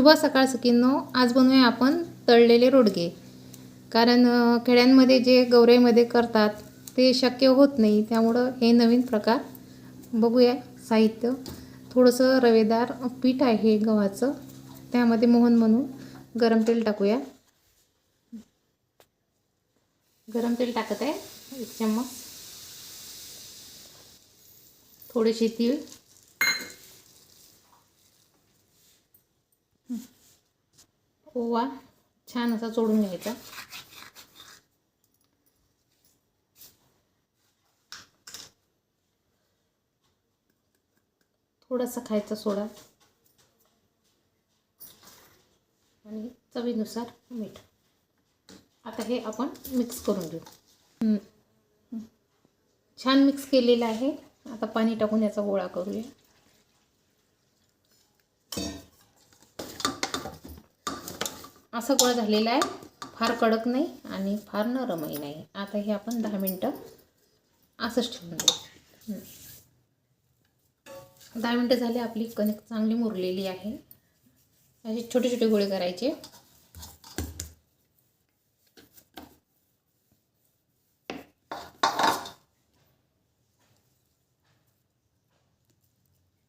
शुभ सकाळ सकींनो आज बनवूया आपण तळलेले रोडगे. कारण खेड्यांमध्ये जे गौराईमध्ये करतात ते शक्य होत नाही. त्यामुळं हे नवीन प्रकार बघूया. साहित्य थोडंसं रवेदार पीठ आहे गव्हाचं. त्यामध्ये मोहन म्हणून गरम तेल टाकूया. गरम तेल टाकत आहे. एक चम्मच. थोडेसे तीळ. ओवा छान असा चोडून घ्यायचा. थोडासा खायचा सोडा. आणि चवीनुसार मीठ. आता हे आपण मिक्स करून घेऊ. छान मिक्स केलेलं आहे. आता पाणी टाकून याचा गोळा करूया. असा गोळा झालेला आहे. फार कडक नाही आणि फार नरमही नाही. आता हे आपण दहा मिनटं असंच ठेवून देऊ. दहा मिनटं झाले आपली कणिक चांगली मुरलेली आहे. असे छोटे छोटे गोळे करायचे.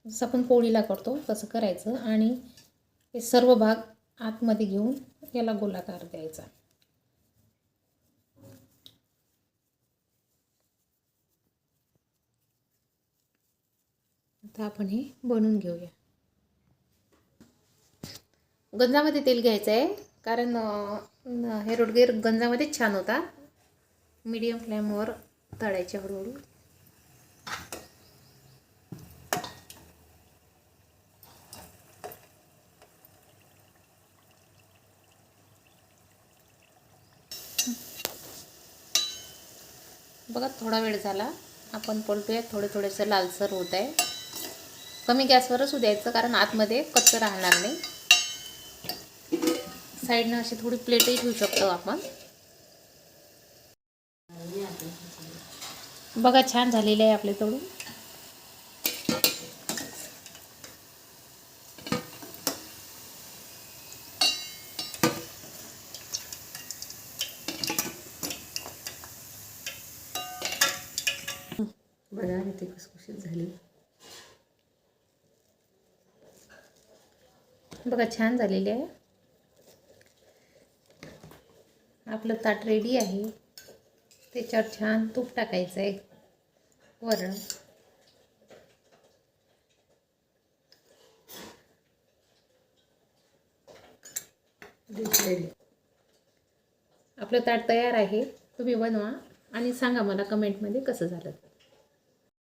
जसं आपण पोळीला करतो तसं करायचं. आणि हे सर्व भाग आतमध्ये घेऊन याला गोलाकार द्यायचा. आता आपण हे बनवून घेऊया. गंजामध्ये तेल घ्यायचं आहे कारण हे रोडगेर गंजामध्येच छान होता. मीडियम फ्लेमवर तळायचे हळूहळू. बघा थोडा वेळ झाला. आपण पलटूया थोडे थोडेसं लालसर होत आहे. कमी गॅसवरच द्यायचं कारण आतमध्ये कच्चं राहणार नाही. साईडनं अशी थोडी प्लेटही ठेवू शकतो आपण. बघा छान झालेलं आहे आपले तळून बघा इथे खुसखुशीत झाली. बघा छान झालेले आहे. आपलं ताट रेडी आहे. त्याच्यावर छान तूप टाकायचं आहे वरण आपलं ताट तयार आहे. तुम्ही बनवा आणि सांगा मला कमेंटमध्ये कसं झालं